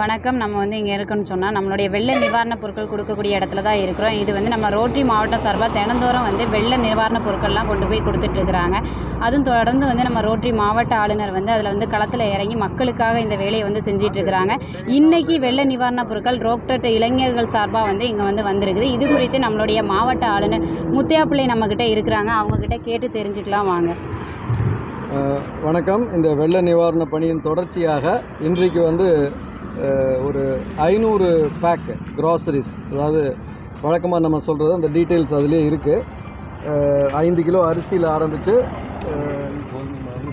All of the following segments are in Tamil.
வணக்கம். நம்ம வந்து இங்கே இருக்குன்னு சொன்னால் நம்மளுடைய வெள்ள நிவாரணப் பொருட்கள் கொடுக்கக்கூடிய இடத்துல தான் இருக்கிறோம். இது வந்து நம்ம ரோட்டரி மாவட்டம் சார்பாக தினந்தோறும் வந்து வெள்ள நிவாரணப் பொருட்கள்லாம் கொண்டு போய் கொடுத்துட்ருக்குறாங்க அதுவும் தொடர்ந்து வந்து நம்ம ரோட்டரி மாவட்ட ஆளுநர் வந்து அதில் வந்து களத்தில் இறங்கி மக்களுக்காக இந்த வேலையை வந்து செஞ்சிட்ருக்கிறாங்க இன்றைக்கி வெள்ள நிவாரணப் பொருட்கள் ரோக்டட் இளைஞர்கள் சார்பாக வந்து இங்கே வந்து வந்திருக்குது. இது குறித்து நம்மளுடைய மாவட்ட ஆளுநர் முத்தையா பிள்ளை நம்மக்கிட்ட இருக்கிறாங்க. அவங்கக்கிட்ட கேட்டு தெரிஞ்சுக்கலாம் வாங்க. வணக்கம். இந்த வெள்ள நிவாரண பணியின் தொடர்ச்சியாக இன்றைக்கு வந்து ஒரு ஐநூறு பேக்கு க்ராசரிஸ் அதாவது வழக்கமாக நம்ம சொல்கிறது அந்த டீட்டெயில்ஸ் அதிலே இருக்குது ஐந்து கிலோ அரிசியில் ஆரம்பித்து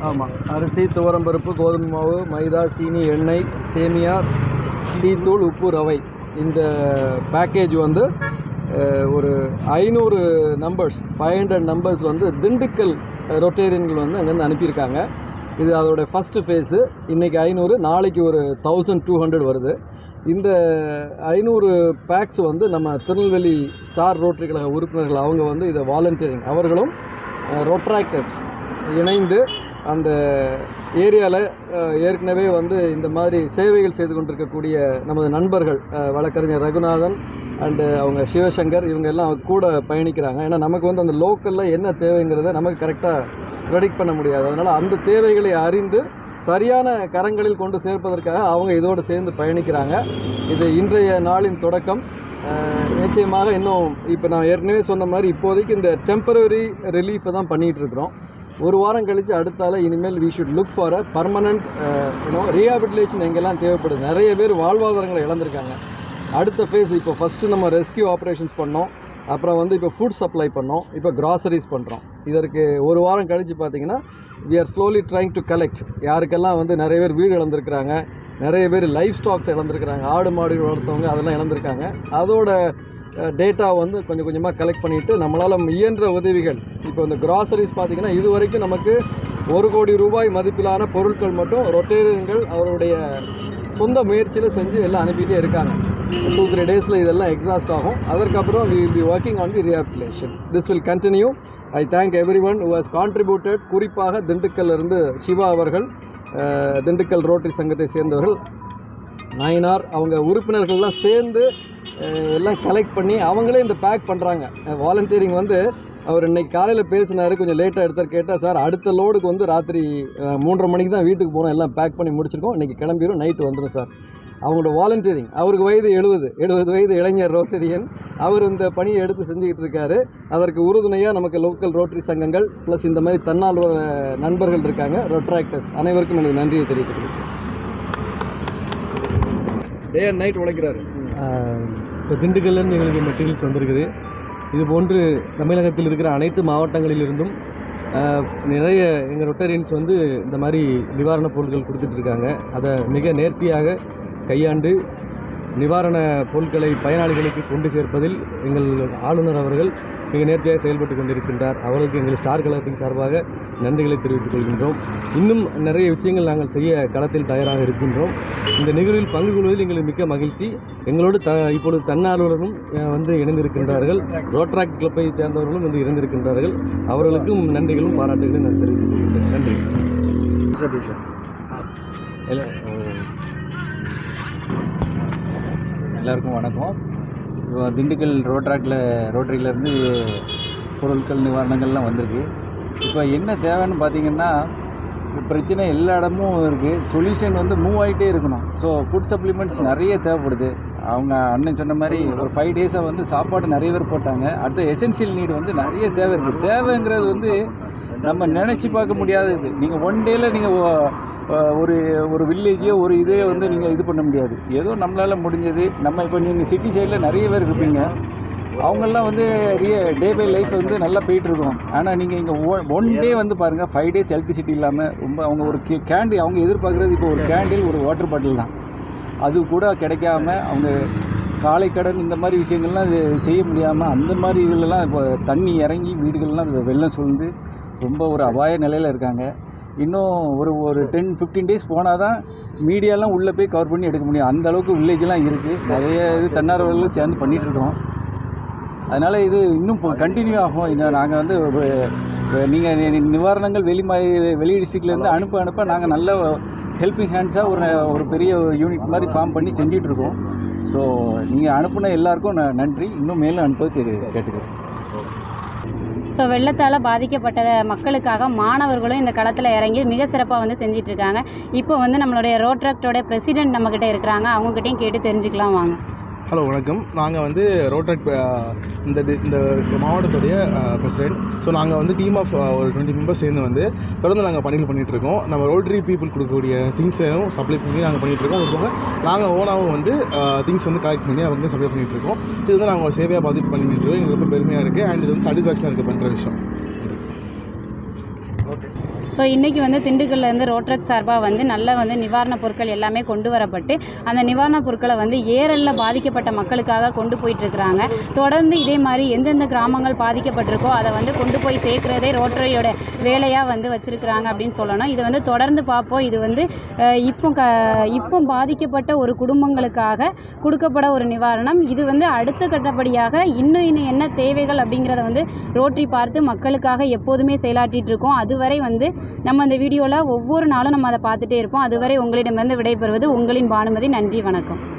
ஆமாம் அரிசி துவரம்பருப்பு கோதுமை மாவு மைதா சீனி எண்ணெய் சேமியா டீத்தூள் உப்பு ரவை. இந்த பேக்கேஜ் வந்து ஒரு ஐநூறு நம்பர்ஸ் ஃபைவ் ஹண்ட்ரட் நம்பர்ஸ் வந்து திண்டுக்கல் ரொட்டேரியன்கள் வந்து அங்கேருந்து அனுப்பியிருக்காங்க. இது அதோட ஃபஸ்ட்டு ஃபேஸு இன்றைக்கி ஐநூறு நாளைக்கு ஒரு தௌசண்ட் டூ ஹண்ட்ரட் வருது. இந்த ஐநூறு பேக்ஸ் வந்து நம்ம திருநெல்வேலி ஸ்டார் ரோட்டரி கழக உறுப்பினர்கள் அவங்க வந்து இதை வாலண்டியரிங் அவர்களும் ரொட்ராக்டர்ஸ் இணைந்து அந்த ஏரியாவில் ஏற்கனவே வந்து இந்த மாதிரி சேவைகள் செய்து கொண்டிருக்கக்கூடிய நமது நண்பர்கள் வழக்கறிஞர் ரகுநாதன் அண்டு அவங்க சிவசங்கர் இவங்க எல்லாம் கூட பயணிக்கிறாங்க. ஏன்னா நமக்கு வந்து அந்த லோக்கலில் என்ன தேவைங்கிறத நமக்கு கரெக்டாக ப்ரெடிக்ட் பண்ண முடியாது. அதனால் அந்த தேவைகளை அறிந்து சரியான கரங்களில் கொண்டு சேர்ப்பதற்காக அவங்க இதோடு சேர்ந்து பயணிக்கிறாங்க. இது இன்றைய நாளின் தொடக்கம். நிச்சயமாக இன்னும் இப்போ நான் ஏற்கனவே சொன்ன மாதிரி இப்போதைக்கு இந்த டெம்பரரி ரிலீஃபை தான் பண்ணிகிட்டு இருக்கிறோம். ஒரு வாரம் கழித்து அடுத்தால இனிமேல் we should look for a permanent you know rehabilitation எங்கெல்லாம் தேவைப்படுது. நிறைய பேர் வாழ்வாதாரங்களை இழந்திருக்காங்க. அடுத்த ஃபேஸ் இப்போ ஃபஸ்ட்டு நம்ம ரெஸ்கியூ ஆப்ரேஷன்ஸ் பண்ணோம். அப்புறம் வந்து இப்போ ஃபுட் சப்ளை பண்ணோம். இப்போ கிராசரிஸ் பண்ணுறோம் இதற்கு ஒரு வாரம் கழித்து பார்த்தீங்கன்னா we are slowly trying to collect யாருக்கெல்லாம் வந்து நிறைய பேர் வீடு இழந்திருக்கிறாங்க நிறைய பேர் லைஃப் ஸ்டாக்ஸ் இழந்திருக்கிறாங்க ஆடு மாடு வளர்த்தவங்க அதெல்லாம் இழந்திருக்காங்க. அதோட டேட்டா வந்து கொஞ்சம் கொஞ்சமாக கலெக்ட் பண்ணிவிட்டு நம்மளால் இயன்ற உதவிகள் இப்போ இந்த கிராசரிஸ் பார்த்திங்கன்னா இது வரைக்கும் நமக்கு ஒரு கோடி ரூபாய் மதிப்பிலான பொருட்கள் மட்டும் ரொட்டேரியன்கள் அவருடைய சொந்த முயற்சியில் செஞ்சு எல்லாம் அனுப்பிகிட்டே இருக்காங்க. டூ த்ரீ டேஸில் இதெல்லாம் எக்ஸாஸ்ட் ஆகும். அதற்கப்புறம் we will be working on the rehabilitation this will continue I thank everyone who has contributed குறிப்பாக திண்டுக்கல்லிருந்து சிவா அவர்கள் திண்டுக்கல் ரோட்டரி சங்கத்தை சேர்ந்தவர்கள் நயினார் அவங்க உறுப்பினர்கள்லாம் சேர்ந்து எல்லாம் கலெக்ட் பண்ணி அவங்களே இந்த பேக் பண்ணுறாங்க வாலண்டியரிங் வந்து அவர் இன்னைக்கு காலையில் பேசினார். கொஞ்சம் லேட்டாக எடுத்தார். கேட்டால் சார் அடுத்த லோடுக்கு வந்து ராத்திரி மூன்றரை மணிக்கு தான் வீட்டுக்கு போகிறோம் எல்லாம் பேக் பண்ணி முடிச்சிருக்கோம். இன்றைக்கி கிளம்பிடும் நைட்டு வந்துடும் சார். அவங்களோட வாலண்டியரிங் அவருக்கு வயது எழுபது. எழுபது வயது இளைஞர் ரோட்டரியன். அவர் இந்த பணியை எடுத்து செஞ்சுக்கிட்டு இருக்காரு. அதற்கு உறுதுணையாக நமக்கு லோக்கல் ரோட்டரி சங்கங்கள் ப்ளஸ் இந்த மாதிரி தன்னார்வ நண்பர்கள் இருக்காங்க ரொட்ராக்டர்ஸ் அனைவருக்கும் எனது நன்றியை தெரிவித்துக்கிறேன் டே அண்ட் நைட் உழைக்கிறாரு. இப்போ திண்டுக்கல்லுன்னு எங்களுக்கு மெட்டீரியல்ஸ் வந்திருக்குது. இது போன்று தமிழகத்தில் இருக்கிற அனைத்து மாவட்டங்களிலிருந்தும் நிறைய எங்கள் ரொட்டரியன்ஸ் வந்து இந்த மாதிரி நிவாரணப் பொருட்கள் கொடுத்துட்ருக்காங்க அதை மிக நேர்த்தியாக கையாண்டு நிவாரண பொருட்களை பயனாளிகளுக்கு கொண்டு சேர்ப்பதில் எங்கள் ஆளுநர் அவர்கள் மிக நேர்த்தியாக செயல்பட்டு கொண்டிருக்கின்றார். அவருக்கு எங்கள் ஸ்டார் கழகத்தின் சார்பாக நன்றிகளை தெரிவித்துக் கொள்கின்றோம். இன்னும் நிறைய விஷயங்கள் நாங்கள் செய்ய களத்தில் தயாராக இருக்கின்றோம். இந்த நிகழ்வில் பங்கு கொள்வதில் எங்களுக்கு மிக்க மகிழ்ச்சி. எங்களோடு த இப்பொழுது தன்னார்வலரும் அஹ், வந்து இணைந்திருக்கின்றார்கள். ரோட்ராக் கிளப்பை சேர்ந்தவர்களும் வந்து இணைந்திருக்கின்றார்கள். அவர்களுக்கும் நன்றிகளும் பாராட்டுகளையும் நான் தெரிவித்துக் கொள்கின்றேன். நன்றி. எல்லாருக்கும் வணக்கம். இப்போ திண்டுக்கல் ரோட்ராக்கில் ரோட்டரியிலேருந்து பொருட்கள் நிவாரணங்கள்லாம் வந்திருக்கு. இப்போ என்ன தேவைன்னு பார்த்தீங்கன்னா பிரச்சனை எல்லா இடமும் இருக்குது சொல்யூஷன் வந்து மூவ் ஆகிட்டே இருக்கணும். ஸோ ஃபுட் சப்ளிமெண்ட்ஸ் நிறைய தேவைப்படுது. அவங்க அண்ணன் சொன்ன மாதிரி ஒரு ஃபைவ் டேஸாக வந்து சாப்பாடு நிறைய பேர் போட்டாங்க. அடுத்த எசென்ஷியல் நீடு வந்து நிறைய தேவை இருக்குது தேவைங்கிறது வந்து நம்ம நினச்சி பார்க்க முடியாதது. நீங்கள் ஒன் டேயில் நீங்கள் ஒரு ஒரு வில்லேஜையோ ஒரு இதே வந்து நீங்கள் இது பண்ண முடியாது. ஏதோ நம்மளால் முடிஞ்சது. நம்ம இப்போ நீங்கள் சிட்டி சைடில் நிறைய பேர் இருப்பீங்க. அவங்கெல்லாம் வந்து ரிய டே பை லைஃப் வந்து நல்லா போயிட்டுருக்கோம். ஆனால் நீங்கள் இங்கே ஒன் டே வந்து பாருங்கள் ஃபைவ் டேஸ் எலக்ட்ரிசிட்டி இல்லாமல் ரொம்ப அவங்க ஒரு கே கேண்டில் அவங்க எதிர்பார்க்குறது இப்போ ஒரு கேண்டில் ஒரு வாட்டர் பாட்டில் தான். அது கூட கிடைக்காம அவங்க காலை கடன் இந்த மாதிரி விஷயங்கள்லாம் இது செய்ய முடியாமல் அந்த மாதிரி இதுலலாம் இப்போ தண்ணி இறங்கி வீடுகள்லாம் வெள்ளம் சூழ்ந்து ரொம்ப ஒரு அபாய நிலையில் இருக்காங்க. இன்னும் ஒரு ஒரு டென் ஃபிஃப்டீன் டேஸ் போனால் தான் மீடியாலாம் உள்ளே போய் கவர் பண்ணி எடுக்க முடியும். அந்த அளவுக்கு வில்லேஜ்லாம் இருக்குது நிறைய இது தன்னார்வலர்கள் சேர்ந்து பண்ணிகிட்ருக்கோம் அதனால் இது இன்னும் கண்டினியூ ஆகும். இன்னும் நாங்கள் வந்து நீங்கள் நிவாரணங்கள் வெளி மா வெளி டிஸ்ட்ரிக்ட்லேருந்து அனுப்ப அனுப்ப நாங்கள் நல்ல ஹெல்பிங் ஹேண்ட்ஸாக ஒரு ஒரு பெரிய யூனிட் மாதிரி ஃபார்ம் பண்ணி செஞ்சிகிட்ருக்கோம் ஸோ நீங்கள் அனுப்புன எல்லாருக்கும் நன்றி. இன்னும் மேலும் அனுப்ப கேட்டுக்கிறேன். ஸோ வெள்ளத்தால் பாதிக்கப்பட்ட மக்களுக்காக மாணவர்களும் இந்த களத்தில் இறங்கி மிக சிறப்பாக வந்து செஞ்சிட்ருக்காங்க. இப்போ வந்து நம்மளுடைய ரோட்ராக்டோடைய பிரசிடென்ட் நம்மக்கிட்ட இருக்கிறாங்க. அவங்கக்கிட்டையும் கேட்டு தெரிஞ்சுக்கலாம் வாங்க. ஹலோ வணக்கம். நாங்கள் வந்து ரோட்டட் இந்த இந்த மாவட்டத்துடைய பிரசிடென்ட் ஸோ நாங்கள் வந்து டீம் ஆஃப் ஒரு டுவெண்ட்டி மெம்பர்ஸ் சேர்ந்து வந்து தொடர்ந்து நாங்கள் பணிகள் பண்ணிகிட்டு இருக்கோம் நம்ம ரோட்டரி பீப்புள் கொடுக்கக்கூடிய திங்ஸையும் சப்ளை பண்ணி நாங்கள் பண்ணிகிட்டு இருக்கோம் அது போக நாங்கள் ஓனாகவும் வந்து திங்ஸ் வந்து கலெக்ட் பண்ணி அவங்க சப்ளை பண்ணிகிட்டு இருக்கோம் இது வந்து நாங்கள் ஒரு சேவையாக பாதிப்பு பண்ணிகிட்டு இருக்கோம் எங்களுக்கு ரொம்ப பெருமையாக இருக்குது அண்ட் இது வந்து சாட்டிஸ்ஃபேக்ஷனாக இருக்குது பண்ணுற விஷயம். ஸோ இன்றைக்கி வந்து திண்டுக்கல்லேருந்து ரோட்ரக் சார்பாக வந்து நல்ல வந்து நிவாரணப் பொருட்கள் எல்லாமே கொண்டு வரப்பட்டு அந்த நிவாரணப் பொருட்களை வந்து ஏரலில் பாதிக்கப்பட்ட மக்களுக்காக கொண்டு போயிட்டுருக்குறாங்க. தொடர்ந்து இதே மாதிரி எந்தெந்த கிராமங்கள் பாதிக்கப்பட்டிருக்கோ அதை வந்து கொண்டு போய் சேர்க்குறதே ரோட்டரியோட வேலையாக வந்து வச்சுருக்குறாங்க அப்படின்னு சொல்லணும். இது வந்து தொடர்ந்து பார்ப்போம். இது வந்து இப்போ க இப்போ பாதிக்கப்பட்ட ஒரு குடும்பங்களுக்காக கொடுக்கப்பட ஒரு நிவாரணம். இது வந்து அடுத்த கட்டப்படியாக இன்னும் இன்னும் என்ன தேவைகள் அப்படிங்கிறத வந்து ரோட்டரி பார்த்து மக்களுக்காக எப்போதுமே செயலாற்றிட்டு இருக்கோம் அதுவரை வந்து நம்ம அந்த வீடியோவில் ஒவ்வொரு நாளும் நம்ம அதை பார்த்துட்டே இருப்போம். அதுவரை உங்களிடமிருந்து விடைபெறுவது உங்களின் பானுமதி. நன்றி வணக்கம்.